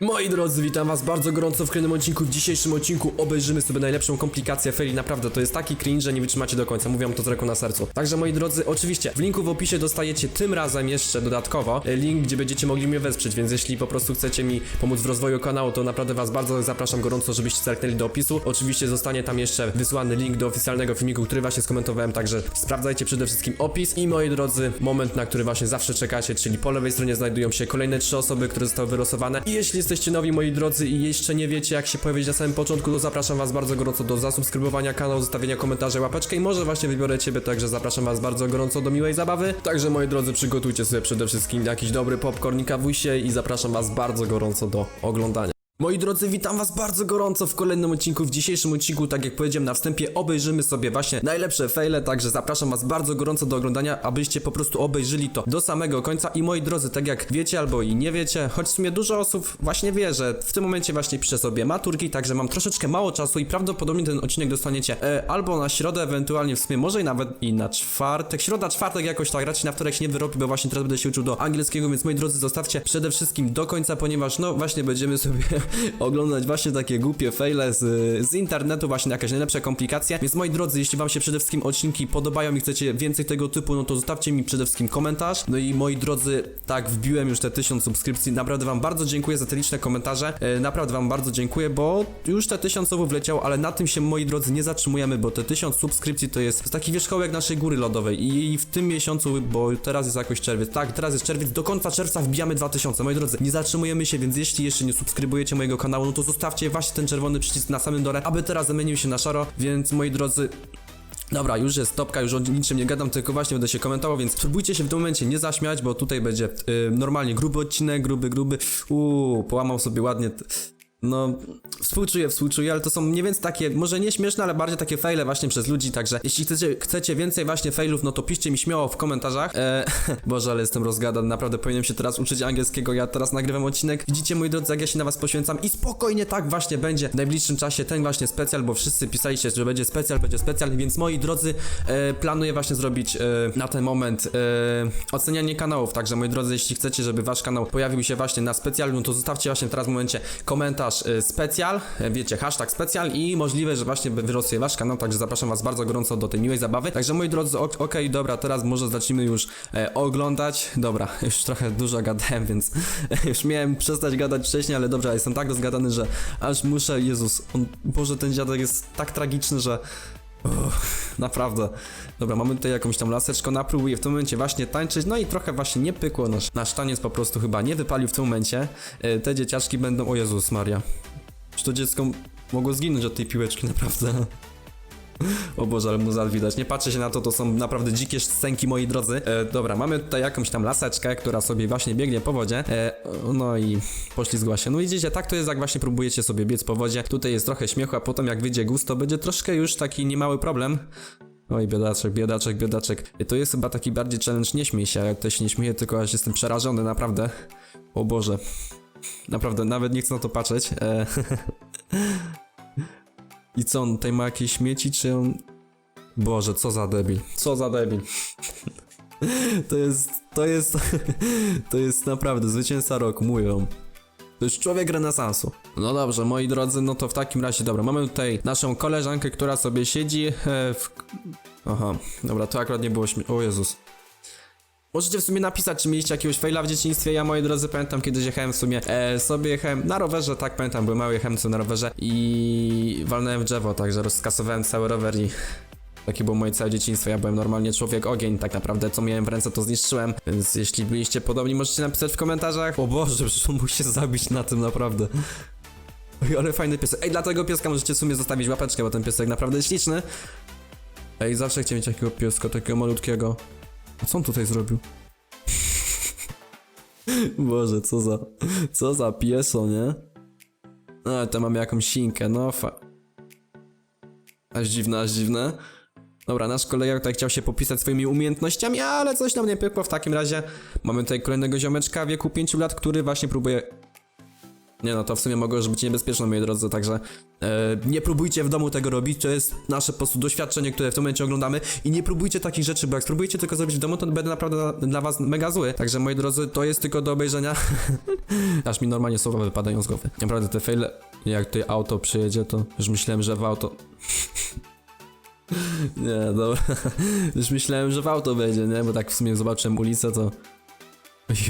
Moi drodzy, witam was bardzo gorąco w kolejnym odcinku. W dzisiejszym odcinku obejrzymy sobie najlepszą komplikację Feli. Naprawdę, to jest taki cringe, że nie wytrzymacie do końca. Mówię to z ręką na sercu. Także moi drodzy, oczywiście w linku w opisie dostajecie tym razem jeszcze dodatkowo e, link, gdzie będziecie mogli mnie wesprzeć, więc jeśli po prostu chcecie mi pomóc w rozwoju kanału, to naprawdę was bardzo zapraszam gorąco, żebyście zerknęli do opisu. Oczywiście zostanie tam jeszcze wysłany link do oficjalnego filmiku, który właśnie skomentowałem, także sprawdzajcie przede wszystkim opis. I moi drodzy, moment, na który właśnie zawsze czekacie, czyli po lewej stronie znajdują się kolejne trzy osoby, które zostały wylosowane. I jeśli jesteście nowi, moi drodzy, i jeszcze nie wiecie, jak się powiedzieć na samym początku, to zapraszam was bardzo gorąco do zasubskrybowania kanału, zostawienia komentarza, łapeczkę i może właśnie wybiorę ciebie, także zapraszam was bardzo gorąco do miłej zabawy. Także moi drodzy, przygotujcie sobie przede wszystkim jakiś dobry popcorn i i zapraszam was bardzo gorąco do oglądania. Moi drodzy, witam was bardzo gorąco w kolejnym odcinku. W dzisiejszym odcinku, tak jak powiedziałem na wstępie, obejrzymy sobie właśnie najlepsze faile, także zapraszam was bardzo gorąco do oglądania, abyście po prostu obejrzyli to do samego końca. I moi drodzy, tak jak wiecie albo i nie wiecie, choć w sumie dużo osób właśnie wie, że w tym momencie właśnie piszę sobie maturki, także mam troszeczkę mało czasu i prawdopodobnie ten odcinek dostaniecie e, albo na środę, ewentualnie w sumie może i nawet i na czwartek. Środa, czwartek jakoś tak, raczej na wtorek się nie wyrobi, bo właśnie teraz będę się uczył do angielskiego, więc moi drodzy, zostawcie przede wszystkim do końca, ponieważ no właśnie będziemy sobie oglądać właśnie takie głupie faile z, z internetu, właśnie jakieś najlepsze komplikacje. Więc moi drodzy, jeśli wam się przede wszystkim odcinki podobają i chcecie więcej tego typu, no to zostawcie mi przede wszystkim komentarz. No i moi drodzy, tak, wbiłem już te 1000 subskrypcji. Naprawdę wam bardzo dziękuję za te liczne komentarze. E, naprawdę wam bardzo dziękuję, bo już te 1000 słów wleciało, ale na tym się moi drodzy nie zatrzymujemy, bo te 1000 subskrypcji to jest, to jest taki wierzchołek naszej góry lodowej i w tym miesiącu, bo teraz jest jakoś czerwiec, tak, teraz jest czerwiec, do końca czerwca wbijamy 2000. Moi drodzy, nie zatrzymujemy się, więc jeśli jeszcze nie subskrybujecie mojego kanału, no to zostawcie właśnie ten czerwony przycisk na samym dole, aby teraz zamienił się na szaro, więc moi drodzy, Dobra, już jest topka, już o niczym nie gadam, tylko właśnie będę się komentował, więc spróbujcie się w tym momencie nie zaśmiać, bo tutaj będzie y, normalnie gruby odcinek, gruby, gruby. Uuu, połamał sobie ładnie. No, współczuję, współczuję, ale to są mniej więcej takie, może nie śmieszne, ale bardziej takie faile właśnie przez ludzi, także jeśli chcecie, chcecie więcej właśnie failów, no to piszcie mi śmiało w komentarzach. E, Boże, ale jestem rozgadany, naprawdę powinienem się teraz uczyć angielskiego, ja teraz nagrywam odcinek. Widzicie, moi drodzy, jak ja się na was poświęcam i spokojnie tak właśnie będzie w najbliższym czasie ten właśnie specjal, bo wszyscy pisaliście, że będzie specjal, będzie specjal, więc moi drodzy, e, planuję właśnie zrobić e, na ten moment e, ocenianie kanałów, także moi drodzy, jeśli chcecie, żeby wasz kanał pojawił się właśnie na specjalu, no to zostawcie właśnie teraz w momencie komentarz e, specjal, e, wiecie, hashtag specjal i możliwe, że właśnie wylosuje wasz kanał, także zapraszam was bardzo gorąco do tej miłej zabawy. Także moi drodzy, ok- okej, dobra, teraz może zacznijmy już e, oglądać. Dobra, już trochę dużo gadałem, więc już miałem przestać gadać wcześniej, ale dobrze, jestem tak rozgadany, że aż muszę, Jezus, on, Boże, ten dziadek jest tak tragiczny, że Naprawdę. Dobra, mamy tutaj jakąś tam laseczkę, ona próbuje w tym momencie właśnie tańczyć, no i trochę właśnie nie pykło, nasz, nasz taniec po prostu chyba nie wypalił w tym momencie. E, te dzieciaczki będą, o Jezus Maria. Czy to dziecko mogło zginąć od tej piłeczki, naprawdę? O Boże, ale mu widać. Nie patrzę się na to, to są naprawdę dzikie scenki, moi drodzy. E, dobra, mamy tutaj jakąś tam laseczkę, która sobie właśnie biegnie po wodzie. E, no i poślizgła się. No widzicie, tak to jest, jak właśnie próbujecie sobie biec po wodzie. Tutaj jest trochę śmiechu, a potem jak wyjdzie gust, to będzie troszkę już taki niemały problem. Oj, biedaczek, biedaczek, biedaczek. E, To jest chyba taki bardziej challenge, nie śmiej się, jak to się nie śmieje, tylko aż jestem przerażony, naprawdę. O Boże. Naprawdę, nawet nie chcę na to patrzeć. E, I co, on tutaj ma jakieś śmieci, czy on... Boże, co za debil. Co za debil. To jest, to jest, to jest naprawdę zwycięzca roku, mówią. To jest człowiek renesansu. No dobrze, moi drodzy, no to w takim razie, dobra, mamy tutaj naszą koleżankę, która sobie siedzi e, w... Aha, dobra, to akurat nie było śmie... O Jezus. Możecie w sumie napisać, czy mieliście jakiegoś faila w dzieciństwie. Ja, moi drodzy, pamiętam kiedyś jechałem w sumie e, sobie jechałem na rowerze, tak pamiętam, byłem mały, jechałem sobie na rowerze i walnąłem w drzewo, także rozskasowałem cały rower i takie było moje całe dzieciństwo. Ja byłem normalnie człowiek ogień, tak naprawdę co miałem w ręce to zniszczyłem, więc jeśli byliście podobni, możecie napisać w komentarzach. O Boże, przecież musi się zabić na tym naprawdę. Oj, ale fajny piesek. Ej, dla tego pieska możecie w sumie zostawić łapeczkę, bo ten piesek naprawdę śliczny. Ej, zawsze chciałem mieć takiego pieska, takiego malutkiego. A co on tutaj zrobił? Boże, co za... Co za pieso, nie? No, to mamy jakąś sinkę, no fa... Aż dziwne, aż dziwne. Dobra, nasz kolega tutaj chciał się popisać swoimi umiejętnościami, ale coś nam nie pykło w takim razie. Mamy tutaj kolejnego ziomeczka w wieku 5 lat, który właśnie próbuje... Nie no, to w sumie mogło już być niebezpieczne, moi drodzy, także e, nie próbujcie w domu tego robić, to jest nasze po prostu doświadczenie, które w tym momencie oglądamy i nie próbujcie takich rzeczy, bo jak spróbujecie tylko zrobić w domu, to będę naprawdę dla, dla was mega zły. Także moi drodzy, to jest tylko do obejrzenia. Aż mi normalnie słowa wypadają z głowy. Naprawdę te faile, jak tutaj auto przyjedzie, to już myślałem, że w auto... nie, dobra. już myślałem, że w auto będzie, nie? Bo tak w sumie zobaczyłem ulicę, to...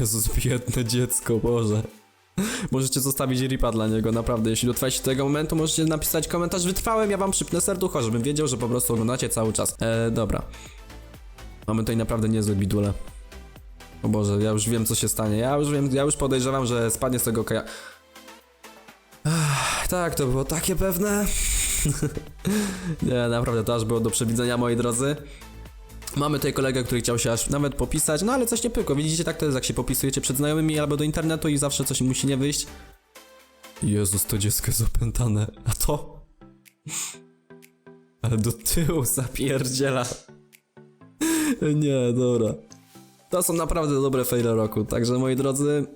Jezus, biedne dziecko, Boże. Możecie zostawić ripa dla niego, naprawdę. Jeśli dotrwaliście do tego momentu, możecie napisać komentarz wytrwałem, ja wam przypnę serducho, żebym wiedział, że po prostu oglądacie cały czas. E, dobra. Mamy tutaj naprawdę niezłe bidule. O Boże, ja już wiem co się stanie. Ja już wiem, ja już podejrzewam, że spadnie z tego kaja. Tak, to było takie pewne. Nie, naprawdę to aż było do przewidzenia, moi drodzy. Mamy tutaj kolegę, który chciał się aż nawet popisać, no ale coś nie pykło. Widzicie, tak to jest, jak się popisujecie przed znajomymi albo do internetu i zawsze coś musi nie wyjść. Jezus, to dziecko jest opętane. A to? Ale do tyłu zapierdziela. Nie, dobra. To są naprawdę dobre faile roku, także moi drodzy,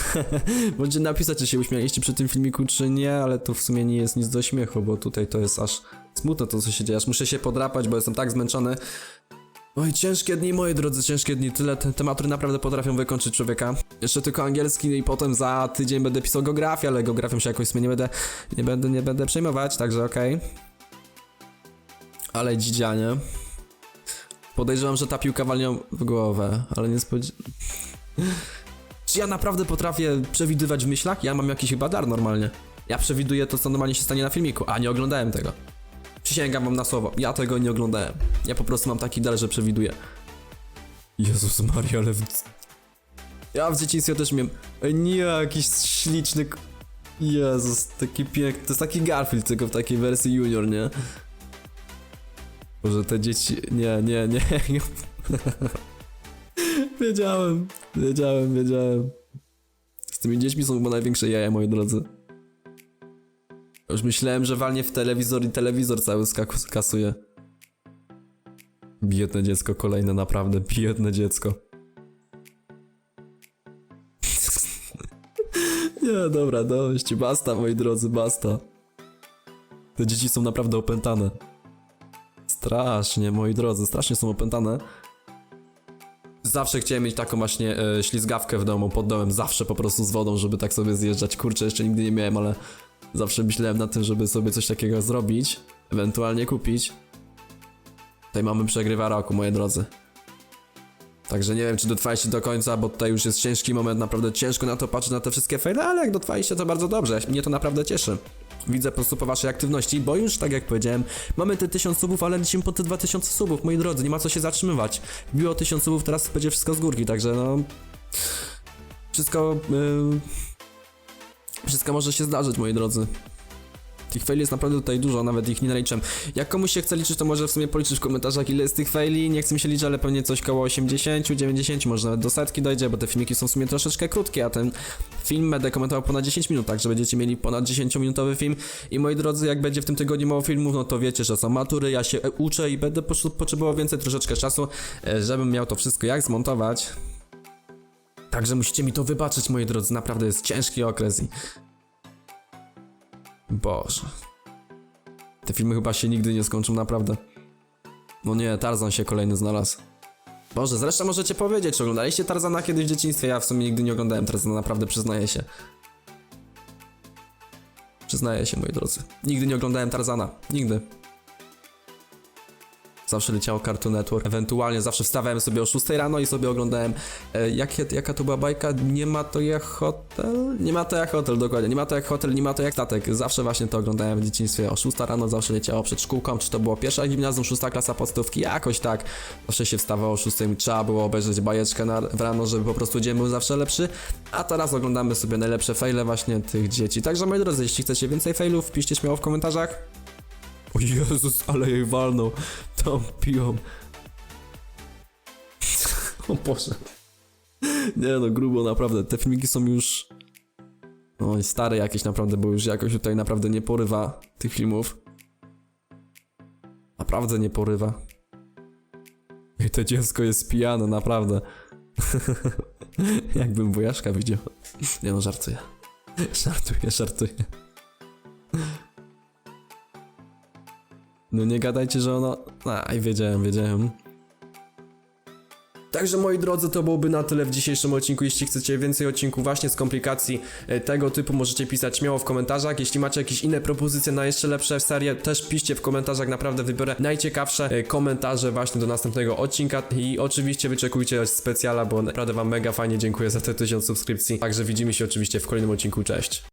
możecie napisać, czy się uśmialiście przy tym filmiku, czy nie, ale to w sumie nie jest nic do śmiechu, bo tutaj to jest aż smutne to, co się dzieje, aż muszę się podrapać, bo jestem tak zmęczony. Oj, ciężkie dni, moi drodzy, ciężkie dni. Tyle te tematury naprawdę potrafią wykończyć człowieka. Jeszcze tylko angielski i potem za tydzień będę pisał geografię, ale geografią się jakoś nie będę, nie będę, nie będę przejmować, także okej. Ale dzidzianie. Podejrzewam, że ta piłka walnią w głowę, ale nie spodziewam... Czy ja naprawdę potrafię przewidywać w myślach? Ja mam jakiś chyba dar normalnie. Ja przewiduję to, co normalnie się stanie na filmiku, a nie oglądałem tego. Przysięgam wam na słowo, ja tego nie oglądałem. Ja po prostu mam taki dar, że przewiduję. Jezus Maria, ale... W... Ja w dzieciństwie też miałem... Ej, Nie, jakiś śliczny... Jezus, taki piękny... To jest taki Garfield, tylko w takiej wersji junior, nie? Może te dzieci... Nie, nie, nie. wiedziałem, wiedziałem, wiedziałem. Z tymi dziećmi są chyba największe jaja, moi drodzy. Już myślałem, że walnie w telewizor i telewizor cały skaku- kasuje. Biedne dziecko, kolejne naprawdę, biedne dziecko. Nie, dobra, dość, basta, moi drodzy, basta. Te dzieci są naprawdę opętane. Strasznie, moi drodzy, strasznie są opętane. Zawsze chciałem mieć taką właśnie e, ślizgawkę w domu, pod domem, zawsze po prostu z wodą, żeby tak sobie zjeżdżać. Kurczę, jeszcze nigdy nie miałem, ale zawsze myślałem nad tym, żeby sobie coś takiego zrobić, ewentualnie kupić. Tutaj mamy przegrywa roku, moi drodzy. Także nie wiem, czy dotrwaliście do końca, bo tutaj już jest ciężki moment, naprawdę ciężko na to patrzeć, na te wszystkie fejle, ale jak dotrwaliście, to bardzo dobrze. Mnie to naprawdę cieszy. Widzę po prostu po waszej aktywności, bo już, tak jak powiedziałem, mamy te 1000 subów, ale lecimy po te 2000 subów, moi drodzy, nie ma co się zatrzymywać. Biło 1000 subów, teraz będzie wszystko z górki, także no... Wszystko... Yy... Wszystko może się zdarzyć, moi drodzy. Tych faili jest naprawdę tutaj dużo, nawet ich nie naliczam. Jak komuś się chce liczyć, to może w sumie policzyć w komentarzach ile jest tych faili. Nie chcę mi się liczyć, ale pewnie coś koło 80, 90, może nawet do setki dojdzie, bo te filmiki są w sumie troszeczkę krótkie, a ten film będę komentował ponad 10 minut, także będziecie mieli ponad 10-minutowy film. I moi drodzy, jak będzie w tym tygodniu mało filmów, no to wiecie, że są matury, ja się uczę i będę potrze- potrzebował więcej troszeczkę czasu, e, żebym miał to wszystko jak zmontować. Także musicie mi to wybaczyć, moi drodzy, naprawdę jest ciężki okres i Boże. Te filmy chyba się nigdy nie skończą, naprawdę. No nie, Tarzan się kolejny znalazł. Boże, zresztą możecie powiedzieć, czy oglądaliście Tarzana kiedyś w dzieciństwie? Ja w sumie nigdy nie oglądałem Tarzana, naprawdę przyznaję się. Przyznaję się, moi drodzy. Nigdy nie oglądałem Tarzana. Nigdy. Zawsze leciało Cartoon Network. Ewentualnie zawsze wstawałem sobie o 6 rano i sobie oglądałem. E, jakie, jaka to była bajka? Nie ma to jak hotel? Nie ma to jak hotel, dokładnie. Nie ma to jak hotel, nie ma to jak statek. Zawsze właśnie to oglądałem w dzieciństwie. O 6 rano zawsze leciało przed szkółką. Czy to było pierwsza gimnazjum, szósta klasa podstawówki? Jakoś tak. Zawsze się wstawało o 6. Trzeba było obejrzeć bajeczkę na, w rano, żeby po prostu dzień był zawsze lepszy. A teraz oglądamy sobie najlepsze faile właśnie tych dzieci. Także moi drodzy, jeśli chcecie więcej failów, piszcie śmiało w komentarzach. O Jezus, ale jej walnął tą. O Boże. Nie no, grubo naprawdę. Te filmiki są już... Oj, stare jakieś naprawdę, bo już jakoś tutaj naprawdę nie porywa tych filmów. Naprawdę nie porywa. I to dziecko jest pijane, naprawdę. Jakbym wujaszka widział. Nie no, żartuję. żartuję, żartuję. No nie gadajcie, że ona... Aj, wiedziałem, wiedziałem. Także moi drodzy, to byłoby na tyle w dzisiejszym odcinku. Jeśli chcecie więcej odcinków właśnie z komplikacji e, tego typu, możecie pisać śmiało w komentarzach. Jeśli macie jakieś inne propozycje na jeszcze lepsze serie, też piszcie w komentarzach. Naprawdę wybiorę najciekawsze e, komentarze właśnie do następnego odcinka. I oczywiście wyczekujcie specjala, bo naprawdę wam mega fajnie dziękuję za te 1000 subskrypcji. Także widzimy się oczywiście w kolejnym odcinku. Cześć!